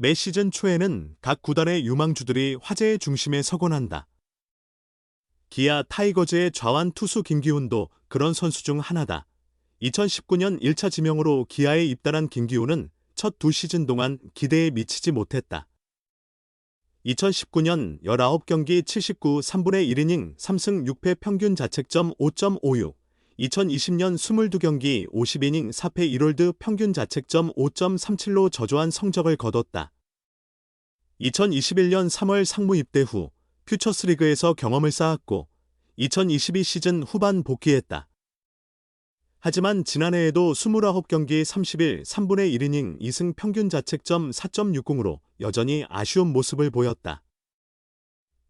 매 시즌 초에는 각 구단의 유망주들이 화제의 중심에 서곤 한다. 기아 타이거즈의 좌완 투수 김기훈도 그런 선수 중 하나다. 2019년 1차 지명으로 기아에 입단한 김기훈은 첫 두 시즌 동안 기대에 미치지 못했다. 2019년 19경기 79 3분의 1이닝 3승 6패 평균 자책점 5.56, 2020년 22경기 50이닝 4패 1홀드 평균 자책점 5.37로 저조한 성적을 거뒀다. 2021년 3월 상무 입대 후 퓨처스리그에서 경험을 쌓았고 2022 시즌 후반 복귀했다. 하지만 지난해에도 29경기 30일 3분의 1이닝 2승 평균 자책점 4.60으로 여전히 아쉬운 모습을 보였다.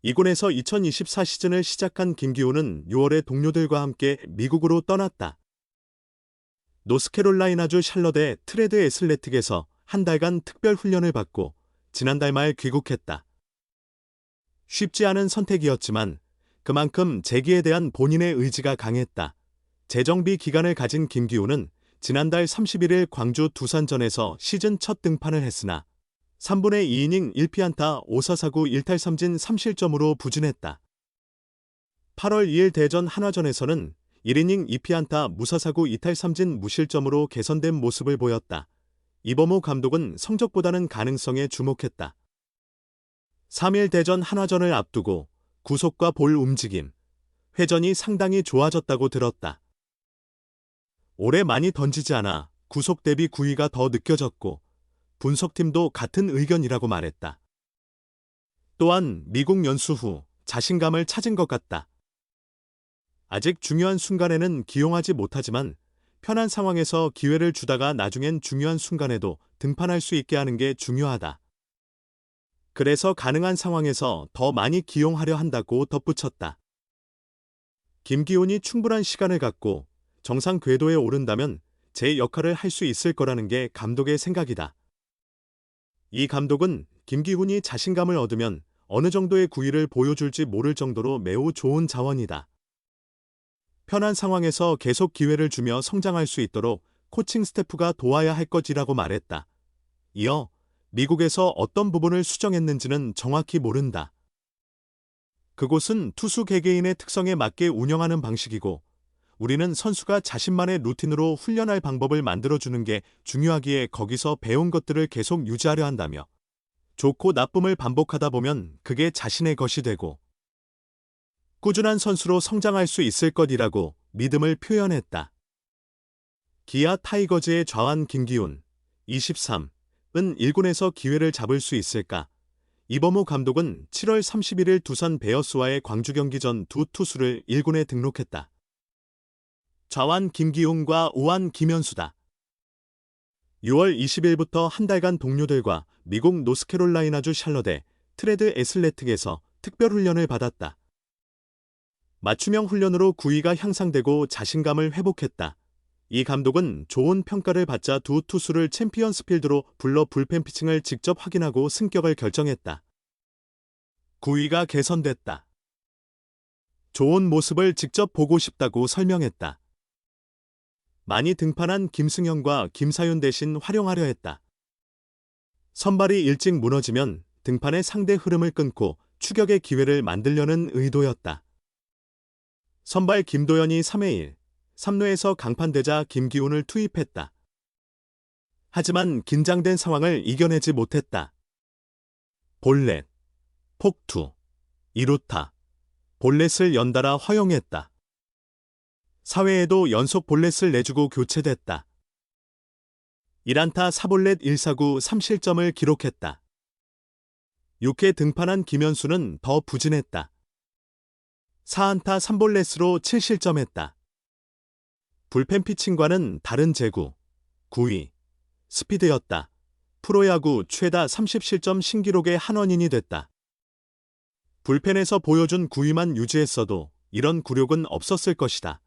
이군에서 2024 시즌을 시작한 김기호는 6월에 동료들과 함께 미국으로 떠났다. 노스캐롤라이나주 샬럿의 트레드 애슬레틱에서 한 달간 특별 훈련을 받고 지난달 말 귀국했다. 쉽지 않은 선택이었지만 그만큼 재기에 대한 본인의 의지가 강했다. 재정비 기간을 가진 김기호는 지난달 31일 광주 두산전에서 시즌 첫 등판을 했으나 3분의 2이닝 1피안타 5사사구 1탈3진 3실점으로 부진했다. 8월 2일 대전 한화전에서는 1이닝 2피안타 무사사구 2탈3진 무실점으로 개선된 모습을 보였다. 이범호 감독은 성적보다는 가능성에 주목했다. 3일 대전 한화전을 앞두고 구속과 볼 움직임, 회전이 상당히 좋아졌다고 들었다. 올해 많이 던지지 않아 구속 대비 구위가 더 느껴졌고 분석팀도 같은 의견이라고 말했다. 또한 미국 연수 후 자신감을 찾은 것 같다. 아직 중요한 순간에는 기용하지 못하지만 편한 상황에서 기회를 주다가 나중엔 중요한 순간에도 등판할 수 있게 하는 게 중요하다. 그래서 가능한 상황에서 더 많이 기용하려 한다고 덧붙였다. 김기훈이 충분한 시간을 갖고 정상 궤도에 오른다면 제 역할을 할 수 있을 거라는 게 감독의 생각이다. 이 감독은 김기훈이 자신감을 얻으면 어느 정도의 구위를 보여줄지 모를 정도로 매우 좋은 자원이다. 편한 상황에서 계속 기회를 주며 성장할 수 있도록 코칭 스태프가 도와야 할 것이라고 말했다. 이어 미국에서 어떤 부분을 수정했는지는 정확히 모른다. 그곳은 투수 개개인의 특성에 맞게 운영하는 방식이고 우리는 선수가 자신만의 루틴으로 훈련할 방법을 만들어주는 게 중요하기에 거기서 배운 것들을 계속 유지하려 한다며 좋고 나쁨을 반복하다 보면 그게 자신의 것이 되고 꾸준한 선수로 성장할 수 있을 것이라고 믿음을 표현했다. 기아 타이거즈의 좌완 김기훈 23은 1군에서 기회를 잡을 수 있을까? 이범호 감독은 7월 31일 두산 베어스와의 광주 경기 전 두 투수를 1군에 등록했다. 좌완 김기웅과 우완 김현수다. 6월 20일부터 한 달간 동료들과 미국 노스캐롤라이나주 샬럿의 트레드 애슬레틱에서 특별 훈련을 받았다. 맞춤형 훈련으로 구위가 향상되고 자신감을 회복했다. 이 감독은 좋은 평가를 받자 두 투수를 챔피언스 필드로 불러 불펜 피칭을 직접 확인하고 승격을 결정했다. 구위가 개선됐다. 좋은 모습을 직접 보고 싶다고 설명했다. 많이 등판한 김승현과 김사윤 대신 활용하려 했다. 선발이 일찍 무너지면 등판의 상대 흐름을 끊고 추격의 기회를 만들려는 의도였다. 선발 김도현이 3회 1, 3루에서 강판되자 김기훈을 투입했다. 하지만 긴장된 상황을 이겨내지 못했다. 볼넷, 폭투, 이루타, 볼넷을 연달아 허용했다. 사회에도 연속 볼넷을 내주고 교체됐다. 1안타 4볼넷 1사구 3실점을 기록했다. 6회 등판한 김현수는 더 부진했다. 4안타 3볼넷으로 7실점했다. 불펜 피칭과는 다른 제구, 9위, 스피드였다. 프로야구 최다 30실점 신기록의 한원인이 됐다. 불펜에서 보여준 9위만 유지했어도 이런 굴욕은 없었을 것이다.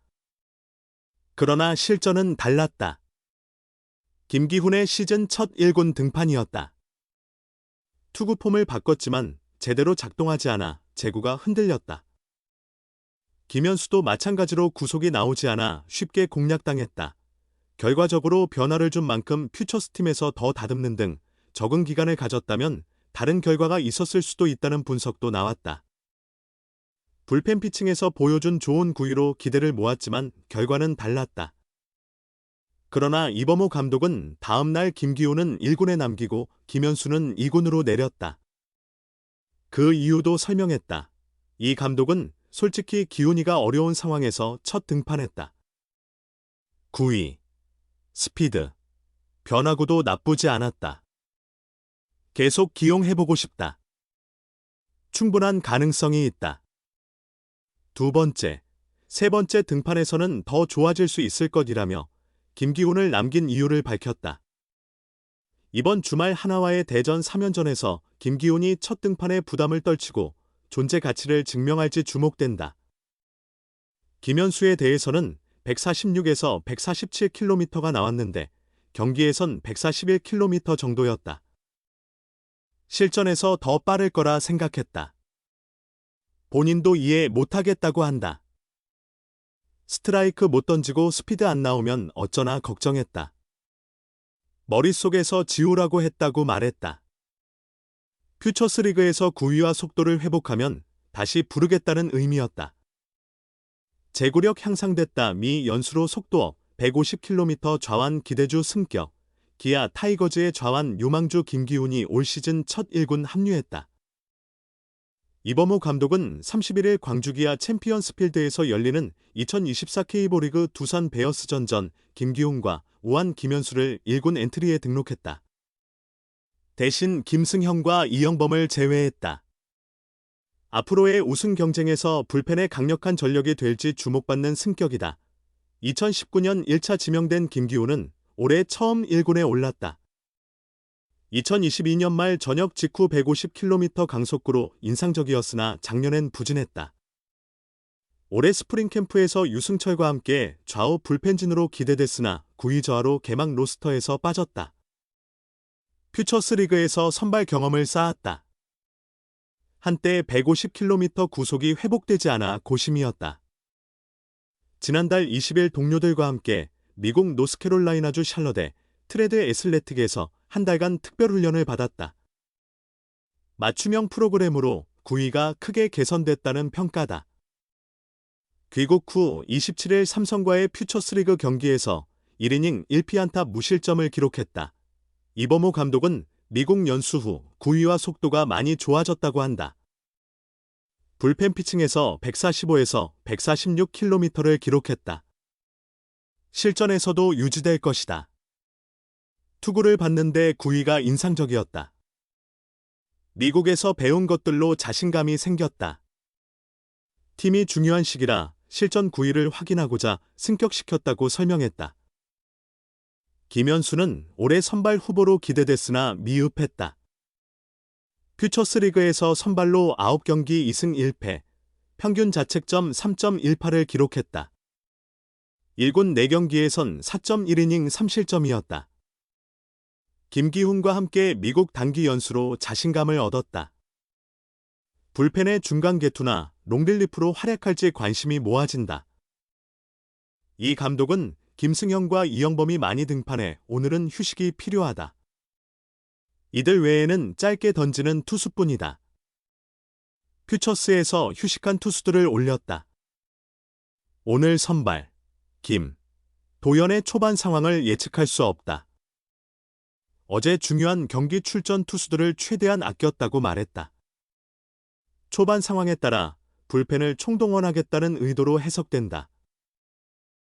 그러나 실전은 달랐다. 김기훈의 시즌 첫 1군 등판이었다. 투구 폼을 바꿨지만 제대로 작동하지 않아 제구가 흔들렸다. 김현수도 마찬가지로 구속이 나오지 않아 쉽게 공략당했다. 결과적으로 변화를 준 만큼 퓨처스팀에서 더 다듬는 등 적응 기간을 가졌다면 다른 결과가 있었을 수도 있다는 분석도 나왔다. 불펜 피칭에서 보여준 좋은 구위로 기대를 모았지만 결과는 달랐다. 그러나 이범호 감독은 다음 날 김기호는 1군에 남기고 김현수는 2군으로 내렸다. 그 이유도 설명했다. 이 감독은 솔직히 기훈이가 어려운 상황에서 첫 등판했다. 구위, 스피드, 변화구도 나쁘지 않았다. 계속 기용해보고 싶다. 충분한 가능성이 있다. 두 번째, 세 번째 등판에서는 더 좋아질 수 있을 것이라며 김기훈을 남긴 이유를 밝혔다. 이번 주말 하나와의 대전 3연전에서 김기훈이 첫 등판에 부담을 떨치고 존재 가치를 증명할지 주목된다. 김현수에 대해서는 146에서 147km가 나왔는데 경기에선 141km 정도였다. 실전에서 더 빠를 거라 생각했다. 본인도 이해 못하겠다고 한다. 스트라이크 못 던지고 스피드 안 나오면 어쩌나 걱정했다. 머릿속에서 지우라고 했다고 말했다. 퓨처스 리그에서 구위와 속도를 회복하면 다시 부르겠다는 의미였다. 제구력 향상됐다 미 연수로 속도업 150km 좌완 기대주 승격 기아 타이거즈의 좌완 유망주 김기훈이 올 시즌 첫 1군 합류했다. 이범호 감독은 31일 광주기아 챔피언스필드에서 열리는 2024 K보리그 두산 베어스전전 김기훈과 우한 김현수를 1군 엔트리에 등록했다. 대신 김승형과 이영범을 제외했다. 앞으로의 우승 경쟁에서 불펜의 강력한 전력이 될지 주목받는 승격이다. 2019년 1차 지명된 김기훈은 올해 처음 1군에 올랐다. 2022년 말 전역 직후 150km 강속구로 인상적이었으나 작년엔 부진했다. 올해 스프링 캠프에서 유승철과 함께 좌우 불펜진으로 기대됐으나 9위 저하로 개막 로스터에서 빠졌다. 퓨처스 리그에서 선발 경험을 쌓았다. 한때 150km 구속이 회복되지 않아 고심이었다. 지난달 20일 동료들과 함께 미국 노스캐롤라이나주 샬럿의 트레드 애슬레틱에서 한 달간 특별훈련을 받았다. 맞춤형 프로그램으로 구위가 크게 개선됐다는 평가다. 귀국 후 27일 삼성과의 퓨처스리그 경기에서 1이닝 1피안타 무실점을 기록했다. 이범호 감독은 미국 연수 후 구위와 속도가 많이 좋아졌다고 한다. 불펜 피칭에서 145에서 146km를 기록했다. 실전에서도 유지될 것이다. 투구를 받는데 구위가 인상적이었다. 미국에서 배운 것들로 자신감이 생겼다. 팀이 중요한 시기라 실전 구위를 확인하고자 승격시켰다고 설명했다. 김현수는 올해 선발 후보로 기대됐으나 미흡했다. 퓨처스 리그에서 선발로 9경기 2승 1패, 평균 자책점 3.18을 기록했다. 1군 4경기에선 4.1이닝 3실점이었다. 김기훈과 함께 미국 단기 연수로 자신감을 얻었다. 불펜의 중간 개투나 롱릴리프로 활약할지 관심이 모아진다. 이 감독은 김승현과 이영범이 많이 등판해 오늘은 휴식이 필요하다. 이들 외에는 짧게 던지는 투수뿐이다. 퓨처스에서 휴식한 투수들을 올렸다. 오늘 선발, 김, 도연의 초반 상황을 예측할 수 없다. 어제 중요한 경기 출전 투수들을 최대한 아꼈다고 말했다. 초반 상황에 따라 불펜을 총동원하겠다는 의도로 해석된다.